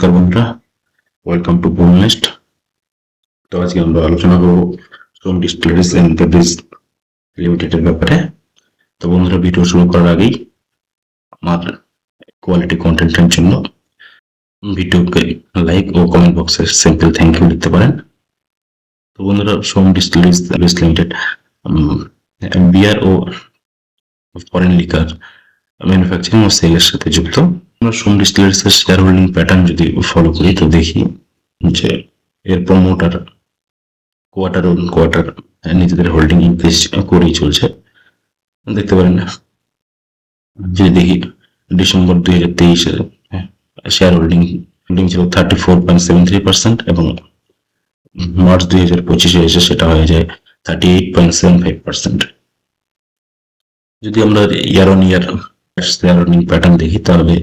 নমস্কার বন্ধুরা welcome to বোননেস্ট তো আজকে আমরা আলোচনা করবো সোম ডিসপ্লেস এন্ড বেবিস লিমিটেডের ব্যাপারে তো বন্ধুরা ভিডিও শুরু করার আগেই আমার কোয়ালিটি কন্টেন্টের জন্য ভিডিওকে লাইক ও কমেন্ট বক্সে সিম্পল থ্যাংক ইউ লিখতে পারেন তো বন্ধুরা Som distilleries breweries limited beer ও ফরেন লিকার ম্যানুফ্যাকচারিং ও সেলের সাথে যুক্ত আমরা সোম ডিস্টিলার্স এর শেয়ার হোল্ডিং প্যাটার্ন যদি ফলো করি, তো দেখি যে এর প্রমোটার কোয়ার্টার অন কোয়ার্টার নিজেদের হোল্ডিং ইনক্রিজ করেই চলছে। দেখতে পারেন, যদি দেখি ডিসেম্বর দুই হাজার তেইশে শেয়ার হোল্ডিং হোল্ডিং ছিল thirty four point seven three percent এবং মার্চ দুই হাজার পঁচিশে এসে সেটা হয়ে যায় thirty eight point seven five percent যদি আমরা year on year share holding pattern দেখি, তাহলে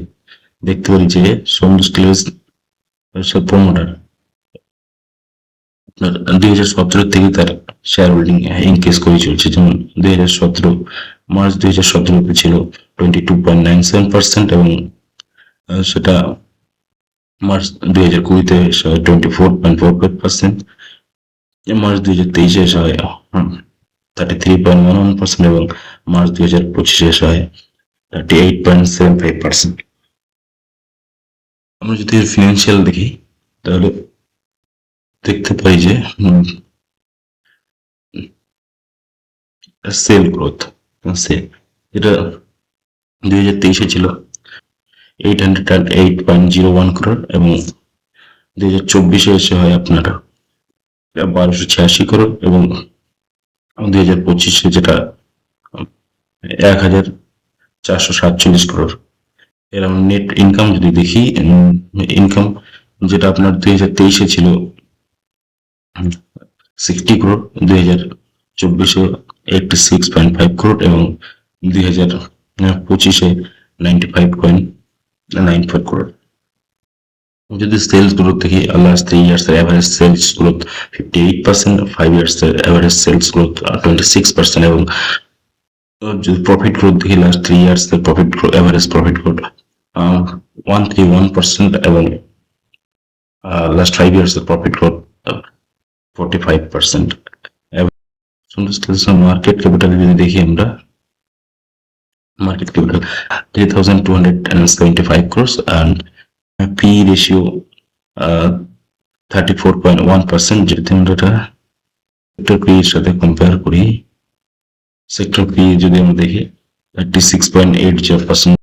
দেখতে পারি যে সোম ডিস্টিলার্স প্রমোটার আপনার দুই হাজার সতেরো থেকে তার শেয়ার হোল্ডিং ইনক্রিজ করে চলছে। যেমন দুই হাজার সতেরো, মার্চ দুই হাজার সতেরোতে ছিল twenty two point nine seven percent এবং সেটা মার্চ দুই হাজার কুড়িতে twenty four point four five percent March দুই হাজার তেইশে এসে হয় thirty three point one one percent এবং মার্চ দুই হাজার পঁচিশে এসে হয় thirty eight point seven five percent আমরা যদি ফিনান্সিয়াল দেখি, তাহলে দেখতে পাই যে সেল গ্রোথ সেল যেটা দুই হাজার তেইশে ছিল। Eight hundred eight point zero one crore এবং দুই হাজার চব্বিশে এসে হয় আপনার বারোশো ছিয়াশি করোড় এবং দুই হাজার পঁচিশে যেটা, এক হাজার চারশো সাতচল্লিশ করোড় এরকম নেট ইনকাম যদি দেখি ইনকাম যেটা আপনার দুই হাজার তেইশে ছিল সিক্সটি করোড় দুই হাজার চব্বিশে eighty six point five crore এবং দুই হাজার পঁচিশে ninety five point nine five crore যদি সেলস গ্রোথ দেখি লাস্ট থ্রি ইয়ার্স এর average sales growth fifty eight percent five years এর average sales growth twenty six percent এবং যদি প্রফিট গ্রোথ দেখি লাস্ট থ্রি ইয়ার্স এর প্রফিট অ্যাভারেজ প্রফিট গ্রোথ 131% এবং last five years the profit growth uh, 45% market capital যদি দেখি আমরা market capital 3275 crores and p ratio uh, 34.1% যদি আমরা এটা সেক্টর পি এর সাথে কম্পেয়ার করি সেক্টর পি যদি আমরা দেখি 36.80%